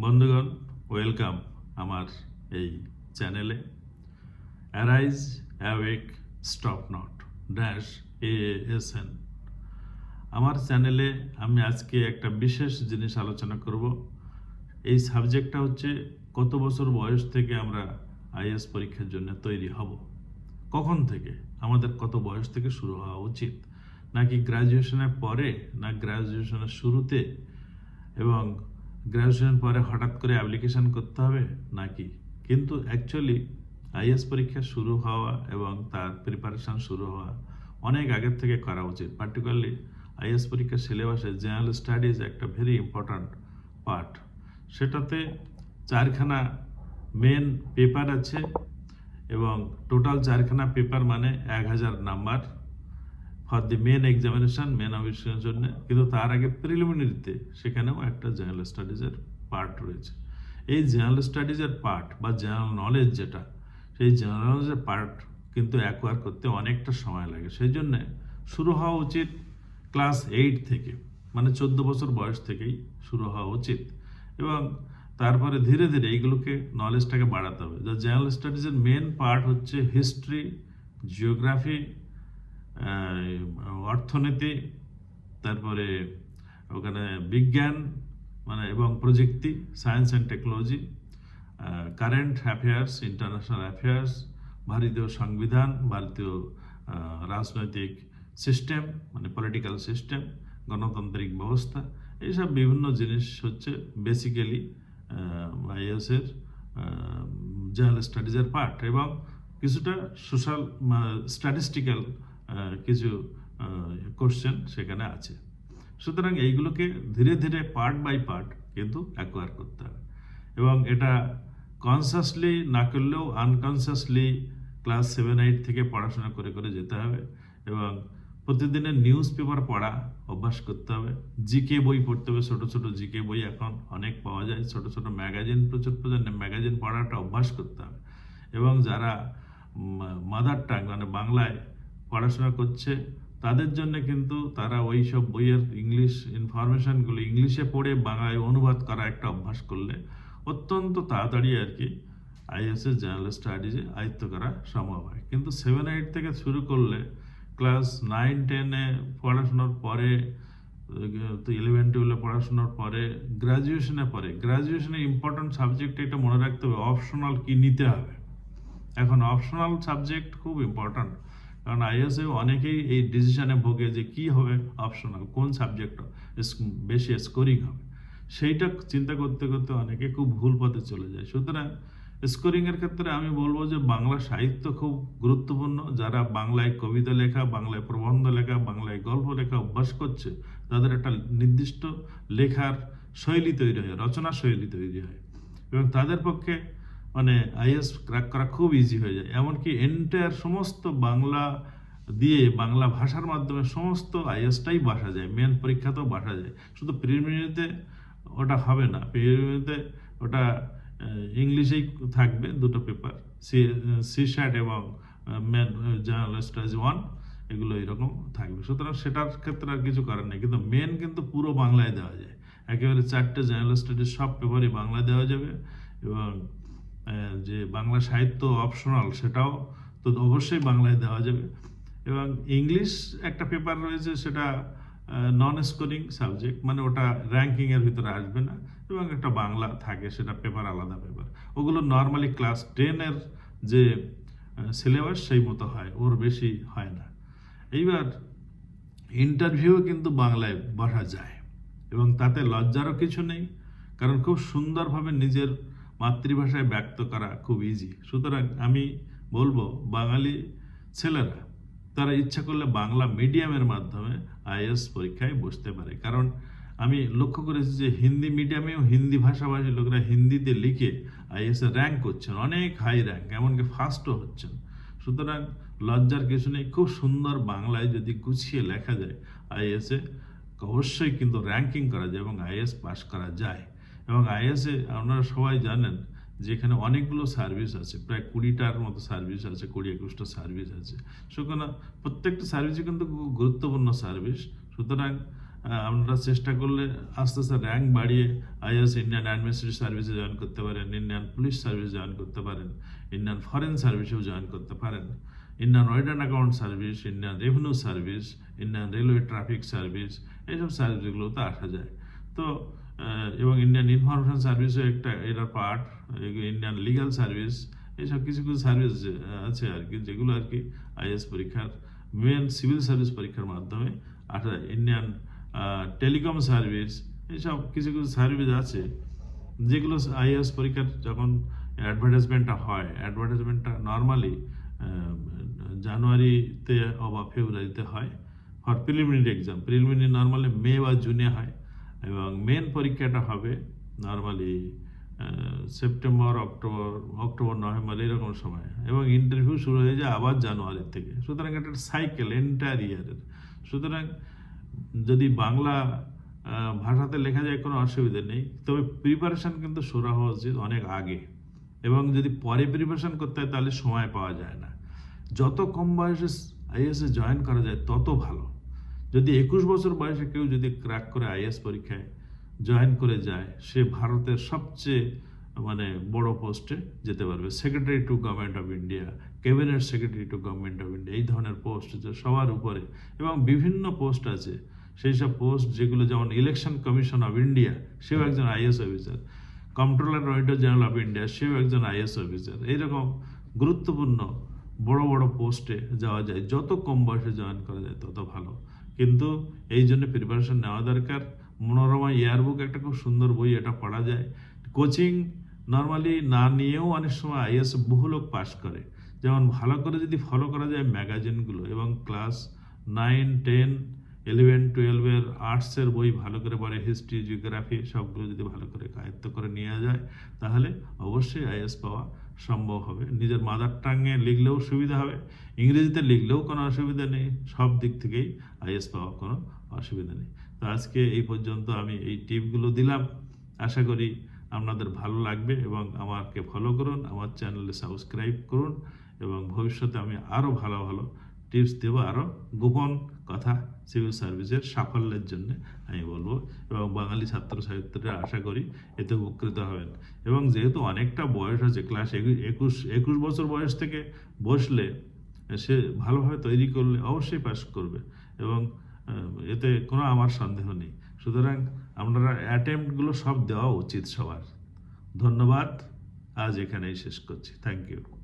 বন্ধুগণ ওয়েলকাম আমার এই চ্যানেলে arise awake stop not dash A S N আমার চ্যানেলে আমি আজকে একটা বিশেষ জিনিস আলোচনা করব। এই সাবজেক্টটা হচ্ছে, কত বছর বয়স থেকে আমরা আইএস পরীক্ষার জন্য তৈরি হব? কখন থেকে? আমাদের কত বয়স থেকে শুরু হওয়া উচিত? নাকি গ্র্যাজুয়েশনের পরে, না গ্র্যাজুয়েশনের শুরুতে? এবং গ্র্যাজুয়েশন পরে হঠাৎ করে অ্যাপ্লিকেশন করতে হবে নাকি? কিন্তু অ্যাকচুয়ালি আইএস পরীক্ষা শুরু হওয়া এবং তার প্রিপারেশন শুরু হওয়া অনেক আগের থেকে করা উচিত। পার্টিকুলারলি আইএস পরীক্ষার সিলেবাসে জেনারেল স্টাডিজ একটা ভেরি ইম্পর্ট্যান্ট পার্ট সেটাতে চারখানা মেন পেপার আছে এবং টোটাল চারখানা পেপার মানে এক হাজার number for the main examination main অফিসের জন্য, কিন্তু তার আগে প্রিলিমিনারিতে সেখানেও একটা জেনারেল স্টাডিজের পার্ট রয়েছে। এই জেনারেল স্টাডিজের পার্ট বা জেনারেল নলেজ যেটা, সেই জেনারেল নলেজের পার্ট কিন্তু অ্যাকোয়ার করতে অনেকটা সময় লাগে। সেই জন্য শুরু হওয়া উচিত ক্লাস এইট থেকে মানে চোদ্দ বছর বয়স থেকেই শুরু হওয়া উচিত। এবং তারপরে ধীরে ধীরে এইগুলোকে নলেজটাকে বাড়াতে হবে। দ্য জেনারেল স্টাডিজের মেন পার্ট হচ্ছে হিস্ট্রি জিওগ্রাফি অর্থনীতি, তারপরে ওখানে বিজ্ঞান মানে এবং প্রযুক্তি science and technology current affairs international affairs ভারতীয় সংবিধান, ভারতীয় রাজনৈতিক সিস্টেম মানে পলিটিক্যাল সিস্টেম গণতান্ত্রিক ব্যবস্থা, এইসব বিভিন্ন জিনিস হচ্ছে বেসিক্যালি আইএসের জেনারেল স্টাডিজের পার্ট এবং কিছুটা সোশ্যাল স্ট্যাটিস্টিক্যাল কিছু কোশ্চেন সেখানে আছে। সুতরাং এইগুলোকে ধীরে ধীরে পার্ট বাই পার্ট কিন্তু অ্যাকোয়ার করতে হবে। এবং এটা কনসাসলি না করলেও আনকনসাসলি ক্লাস সেভেন এইট থেকে পড়াশোনা করে করে যেতে হবে এবং প্রতিদিনের নিউজ পেপার পড়া অভ্যাস করতে হবে। জিকে বই পড়তে হবে, ছোটো, ছোট জিকে বই এখন অনেক পাওয়া যায়। ছোট ছোট ম্যাগাজিন প্রচুর প্রচুর ম্যাগাজিন পড়াটা অভ্যাস করতে হবে। এবং যারা মাদার টাং মানে বাংলায় পড়াশোনা করছে, তাদের জন্য কিন্তু তারা ওই সব বইয়ের ইংলিশ ইনফরমেশনগুলো ইংলিশে পড়ে বাংলায় অনুবাদ করা একটা অভ্যাস করলে অত্যন্ত তাড়াতাড়ি আর কি আইএসএস জেনারেল স্টাডিজে আয়ত্ত করা সম্ভব হয়। কিন্তু সেভেন এইট থেকে শুরু করলে ক্লাস নাইন টেনে পড়াশোনার পরে তো ইলেভেন টুয়েলভে পড়াশোনার পরে গ্রাজুয়েশনের পরে গ্রাজুয়েশনে ইম্পর্ট্যান্ট সাবজেক্ট এটা মনে রাখতে হবে অপশনাল কি নিতে হবে? এখন অপশনাল সাবজেক্ট খুব ইম্পর্ট্যান্ট কারণ আইএসএ অনেকেই এই ডিসিশনে ভোগে যে কি হবে অপশনাল কোন সাবজেক্ট বেশি স্কোরিং হবে। সেইটা চিন্তা করতে করতে অনেকে খুব ভুল পথে চলে যায়। সুতরাং স্কোরিংয়ের ক্ষেত্রে আমি বলব যে বাংলা সাহিত্য খুব গুরুত্বপূর্ণ। যারা বাংলায় কবিতা লেখা, বাংলায় প্রবন্ধ লেখা, বাংলায় গল্প লেখা অভ্যাস করছে, তাদের একটা নির্দিষ্ট লেখার শৈলী তৈরি হয়, রচনা শৈলী তৈরি হয় এবং তাদের পক্ষে মানে আইএস ক্র্যাক করা খুব ইজি হয়ে যায়। এমনকি এন্টায়ার সমস্ত বাংলা দিয়ে বাংলা ভাষার মাধ্যমে সমস্ত আইএসটাই বাসা যায়। মেন পরীক্ষাতেও বাসা যায়। শুধু প্রিলিমিনারিতে ওটা হবে না। প্রিলিমিনারিতে ওটা ইংলিশেই থাকবে দুটো পেপার সি সি শ্যাট এবং মেন জেনারেল স্টাডিজ ওয়ান এগুলো এরকম থাকবে। সুতরাং সেটার ক্ষেত্রে আর কিছু করার নেই। কিন্তু মেন কিন্তু পুরো বাংলায় দেওয়া যায়। একেবারে চারটে জেনারেল স্টাডিজ সব পেপারই বাংলায় দেওয়া যাবে এবং যে বাংলা সাহিত্য অপশনাল সেটাও তো অবশ্যই বাংলায় দেওয়া যাবে। এবং ইংলিশ একটা পেপার রয়েছে, সেটা নন স্কোরিং সাবজেক্ট মানে ওটা র্যাঙ্কিংয়ের ভিতরে আসবে না, এবং একটা বাংলা থাকে, সেটা পেপার আলাদা পেপার ওগুলো নর্মালি ক্লাস টেনের যে সিলেবাস সেই মতো হয়, ওর বেশি হয় না। এইবার ইন্টারভিউ কিন্তু বাংলায় বসা যায়, এবং তাতে লজ্জারও কিছু নেই, কারণ খুব সুন্দরভাবে নিজের মাতৃভাষায় ব্যক্ত করা খুব ইজি সুতরাং আমি বলব, বাঙালি ছেলেরা, তারা ইচ্ছা করলে বাংলা মিডিয়ামের মাধ্যমে আইএস পরীক্ষায় বসতে পারে। কারণ আমি লক্ষ্য করেছি যে হিন্দি মিডিয়ামেও হিন্দি ভাষাভাষী লোকেরা হিন্দিতে লিখে আইএস র্যাঙ্ক করছেন, অনেক হাই র্যাঙ্ক এমনকি ফার্স্টও হচ্ছেন। সুতরাং লজ্জার কিছু নেই, খুব সুন্দর বাংলায় যদি গুছিয়ে লেখা যায় আইএসএ অবশ্যই কিন্তু র্যাঙ্কিং করা যায় এবং আইএস পাস করা যায়। এবং আইএসএ আপনারা সবাই জানেন যেখানে অনেকগুলো সার্ভিস আছে। প্রায় কুড়িটার মতো সার্ভিস আছে, কুড়ি একুশটা সার্ভিস আছে। সুতরাং প্রত্যেকটা সার্ভিসই কিন্তু গুরুত্বপূর্ণ সার্ভিস সুতরাং আপনারা চেষ্টা করলে আস্তে আস্তে র্যাঙ্ক বাড়িয়ে আইএস ইন্ডিয়ান অ্যাডমিনিস্ট্রেটিভ সার্ভিসে জয়েন করতে পারেন ইন্ডিয়ান পুলিশ সার্ভিস জয়েন করতে পারেন ইন্ডিয়ান ফরেন সার্ভিসেও জয়েন করতে পারেন। Indian return account service Indian revenue service Indian railway traffic service এইসব সার্ভিসগুলোতে আসা যায়। তো এবং ইন্ডিয়ান ইনফরমেশন সার্ভিসও একটা এটার পার্ট ইন্ডিয়ান লিগ্যাল সার্ভিস এইসব কিছু কিছু সার্ভিস আছে আর কি, যেগুলো আর কি আইএস পরীক্ষার মেন সিভিল সার্ভিস পরীক্ষার মাধ্যমে যায় ইন্ডিয়ান টেলিকম সার্ভিস এইসব কিছু কিছু সার্ভিস আছে, যেগুলো আইএস পরীক্ষার যখন অ্যাডভার্টাইজমেন্টটা হয় অ্যাডভার্টাইজমেন্টটা নর্মালি জানুয়ারিতে অথবা ফেব্রুয়ারিতে হয় for preliminary exam preliminary normally May বা জুনে হয় এবং মেন পরীক্ষাটা হবে normally September October October November এরকম সময়। এবং ইন্টারভিউ শুরু হয়ে যায় আবার জানুয়ারির থেকে। সুতরাং এটা সাইকেল এন্টায়ার ইয়ারের সুতরাং যদি বাংলা ভাষাতে লেখা যায় কোনো অসুবিধা নেই। তবে প্রিপারেশন কিন্তু শুরু হওয়া উচিত অনেক আগে। এবং যদি পরে প্রিপারেশন করতে হয় তাহলে সময় পাওয়া যায় না। যত কম বয়সে আইএসএ জয়েন করা যায় তত ভালো। যদি একুশ বছর বয়সে কেউ যদি ক্র্যাক করে আইএস পরীক্ষায় জয়েন করে যায়, সে ভারতের সবচেয়ে মানে বড় পোস্টে যেতে পারবে। Secretary to government of India cabinet secretary to government of India এই ধরনের পোস্ট সবার উপরে। এবং বিভিন্ন পোস্ট আছে, সেই সব পোস্ট যেগুলো যেমন ইলেকশন কমিশন অফ ইন্ডিয়া সেও একজন IAS officer controller auditor general of India সেও একজন আইএস অফিসার এইরকম গুরুত্বপূর্ণ বড় বড় পোস্টে যাওয়া যায়। যত কম বয়সে জয়েন করা যায়, তত ভালো। কিন্তু এই জন্য প্রিপারেশন নেওয়া দরকার। মনোরমা ইয়ারবুক একটা খুব সুন্দর বই, এটা পড়া যায়। কোচিং নর্মালি না নিয়েও অনেক সময় আইএস বহু লোক পাশ করে। যেমন ভালো করে যদি ফলো করা যায় ম্যাগাজিনগুলো এবং ক্লাস নাইন টেন ইলেভেন টুয়েলভের আর্টসের বই ভালো করে পড়ে হিস্ট্রি জিওগ্রাফি সবগুলো যদি ভালো করে আয়ত্ত করে নেওয়া যায়, তাহলে অবশ্যই আইএস পাওয়া সম্ভব হবে। নিজের মাদার টাঙ্গে লিখলেও সুবিধা হবে, ইংরেজিতে লিখলেও কোনো অসুবিধা নেই, সব দিক থেকেই আইএস পাওয়া কোনো অসুবিধা নেই। তো আজকে এই পর্যন্ত আমি এই টিপগুলো দিলাম। আশা করি আপনাদের ভালো লাগবে এবং আমাকে ফলো করুন, আমার চ্যানেলে সাবস্ক্রাইব করুন এবং ভবিষ্যতে আমি আরও ভালো ভালো টিপস দেবো আরও গোপন কথা সিভিল সার্ভিসের সাফল্যের জন্য আমি বলব। এবং বাঙালি ছাত্র সাহিত্যরা আশা করি এতে উপকৃত হবেন। এবং যেহেতু অনেকটা বয়স আছে ক্লাস একুশ একুশ বছর বয়স থেকে বসলে সে ভালোভাবে তৈরি করলে অবশ্যই পাস করবে। এবং এতে কোনো আমার সন্দেহ নেই। সুতরাং আপনারা অ্যাটেম্পটগুলো সব দেওয়া উচিত সবার। ধন্যবাদ। আজ এখানেই শেষ করছি। Thank you